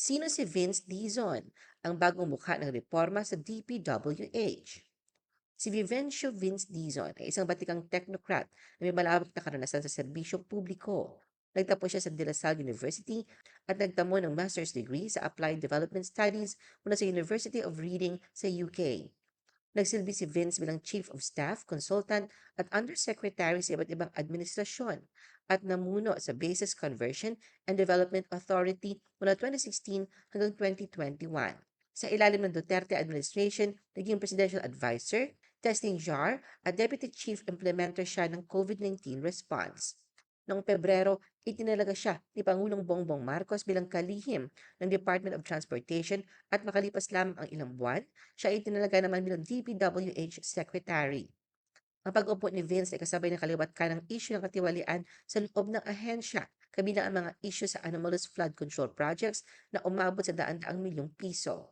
Sino si Vince Dizon, ang bagong mukha ng reforma sa DPWH? Si Vivencio Vince Dizon ay isang batikang technocrat na may malawak na karanasan sa serbisyong publiko. Nagtapos siya sa De La Salle University at nagtamo ng master's degree sa Applied Development Studies mula sa University of Reading sa UK. Nagsilbi si Vince bilang Chief of Staff, Consultant at Undersecretary sa iba't ibang administrasyon at namuno sa Basis Conversion and Development Authority mula 2016 hanggang 2021. Sa ilalim ng Duterte administration, naging presidential advisor, testing jar at deputy chief implementer siya ng COVID-19 response. Noong Pebrero, itinalaga siya ni Pangulong Bongbong Marcos bilang kalihim ng Department of Transportation at makalipas lamang ang ilang buwan, siya itinalaga naman bilang DPWH Secretary. Ang pag-upo ni Vince ay kasabay ng kaliwat ka ng isyu ng katiwalian sa loob ng ahensya, kabilang ang mga isyu sa anomalous flood control projects na umabot sa daan-daang milyong piso.